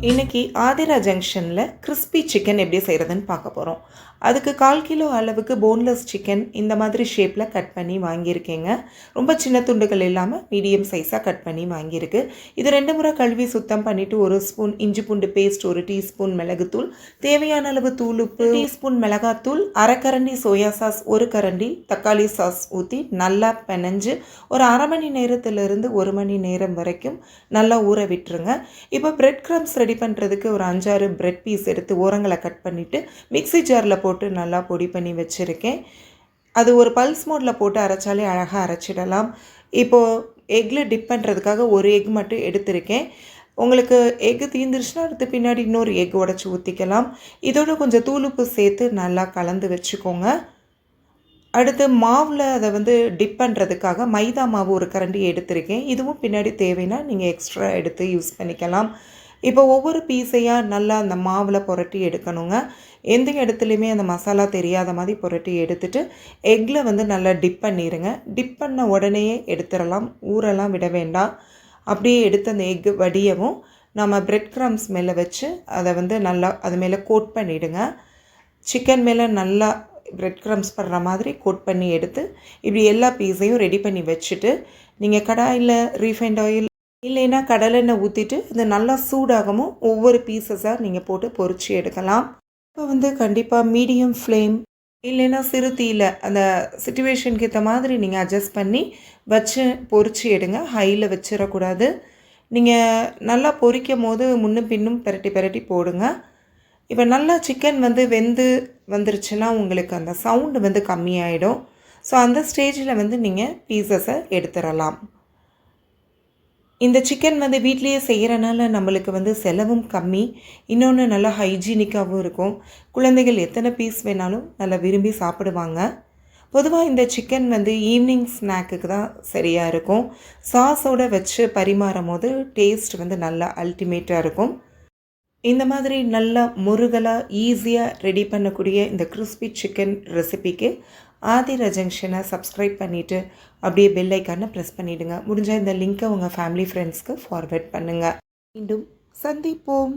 இன்னைக்கு ஆதிரா ஜங்ஷனில் crispy chicken எப்படி செய்கிறதுன்னு பார்க்க போகிறோம் அதுக்கு கால் கிலோ அளவுக்கு போன்லெஸ் சிக்கன் இந்த மாதிரி ஷேப்பில் கட் பண்ணி வாங்கியிருக்கேங்க. ரொம்ப சின்ன துண்டுகள் இல்லாமல் மீடியம் சைஸாக கட் பண்ணி வாங்கியிருக்கு. இது ரெண்டு முறை கழுவி சுத்தம் பண்ணிவிட்டு ஒரு ஸ்பூன் இஞ்சி பூண்டு பேஸ்ட் ஒரு டீஸ்பூன் மிளகுத்தூள் தேவையான அளவு தூள் உப்பு டீஸ்பூன் மிளகாத்தூள் அரை கரண்டி சோயா சாஸ் ஒரு கரண்டி தக்காளி சாஸ் ஊற்றி நல்லா பெனஞ்சு ஒரு அரை மணி நேரத்திலிருந்து ஒரு மணி நேரம் வரைக்கும் நல்லா ஊற விட்டுருங்க. இப்போ பிரெட் க்ரம்ஸ் ரெடி பண்ணுறதுக்கு ஒரு அஞ்சாறு பிரெட் பீஸ் எடுத்து ஓரங்களை கட் பண்ணிவிட்டு மிக்ஸி ஜாரில் போட்டு போட்டு நல்லா பொடி பண்ணி வச்சுருக்கேன். அது ஒரு பல்ஸ் மோடில் போட்டு அரைச்சாலே அழகாக அரைச்சிடலாம். இப்போது எக்கில் டிப் பண்ணுறதுக்காக ஒரு எக் மட்டும் எடுத்திருக்கேன். உங்களுக்கு எக்கு தீந்துருச்சுன்னா அடுத்து பின்னாடி இன்னொரு எக் உடச்சி ஊற்றிக்கலாம் இதோட கொஞ்சம் தூளுப்பு சேர்த்து நல்லா கலந்து வச்சுக்கோங்க. அடுத்து மாவில் அதை வந்து டிப் பண்ணுறதுக்காக மைதா மாவு ஒரு கரண்டி எடுத்திருக்கேன். இதுவும் பின்னாடி தேவைன்னா நீங்கள் எக்ஸ்ட்ரா எடுத்து யூஸ் பண்ணிக்கலாம். இப்போ ஒவ்வொரு பீஸையாக நல்லா அந்த மாவில் புரட்டி எடுக்கணுங்க. எந்த இடத்துலையுமே அந்த மசாலா தெரியாத மாதிரி புரட்டி எடுத்துட்டு எக்கில் வந்து நல்லா டிப் பண்ணிடுங்க டிப் பண்ண உடனேயே எடுத்துடலாம். ஊரெல்லாம் விட வேண்டாம். அப்படியே எடுத்து அந்த எக் வடியவும் நம்ம பிரெட் க்ரம்ஸ் மேலே வச்சு அதை வந்து நல்லா அது மேலே கோட் பண்ணிவிடுங்க சிக்கன் மேலே நல்லா பிரெட் க்ரம்ஸ் படுற மாதிரி கோட் பண்ணி எடுத்து இப்படி எல்லா பீஸையும் ரெடி பண்ணி வச்சுட்டு நீங்கள் கடாயில் ரீஃபைண்ட் ஆயில் இல்லைன்னா கடலெண்ணெய் ஊற்றிட்டு இது நல்லா சூடாகவும் ஒவ்வொரு பீசஸாக நீங்கள் போட்டு பொறிச்சு எடுக்கலாம். இப்போ வந்து கண்டிப்பாக மீடியம் ஃப்ளேம் இல்லைன்னா சிறு தீயில் அந்த சுச்சுவேஷனுக்கு ஏற்ற மாதிரி நீங்கள் அட்ஜஸ்ட் பண்ணி வச்சு பொறிச்சு எடுங்க. ஹையில் வச்சிடக்கூடாது. நீங்கள் நல்லா பொரிக்கும் போது முன்னும் பின்னும் பெரட்டி பெரட்டி போடுங்க. இப்போ நல்லா சிக்கன் வந்து வெந்து வந்துருச்சுன்னா உங்களுக்கு அந்த சவுண்டு வந்து கம்மியாயிடும். ஸோ அந்த ஸ்டேஜில் வந்து நீங்கள் பீசஸை எடுத்துடலாம். இந்த சிக்கன் வந்து வீட்லேயே செய்கிறனால நம்மளுக்கு வந்து செலவும் கம்மி. இன்னொன்று நல்லா ஹைஜீனிக்காகவும் இருக்கும். குழந்தைகள் எத்தனை பீஸ் வேணாலும் நல்லா விரும்பி சாப்பிடுவாங்க. பொதுவாக இந்த சிக்கன் வந்து ஈவினிங் ஸ்நாக்குக்கு தான் சரியாக இருக்கும். சாஸோடு வச்சு பரிமாறும் போது டேஸ்ட் வந்து நல்லா அல்டிமேட்டாக இருக்கும். இந்த மாதிரி நல்லா முருகலாக ஈஸியாக ரெடி பண்ணக்கூடிய இந்த கிறிஸ்பி சிக்கன் ரெசிபிக்கு ஆதி ஜங்ஷனை சப்ஸ்கிரைப் பண்ணிவிட்டு அப்படியே பெல் ஐக்கானை ப்ரெஸ் பண்ணிவிடுங்க முடிஞ்சால் இந்த லிங்க்கை உங்கள் ஃபேமிலி ஃப்ரெண்ட்ஸ்க்கு ஃபார்வேர்ட் பண்ணுங்கள் மீண்டும் சந்திப்போம்.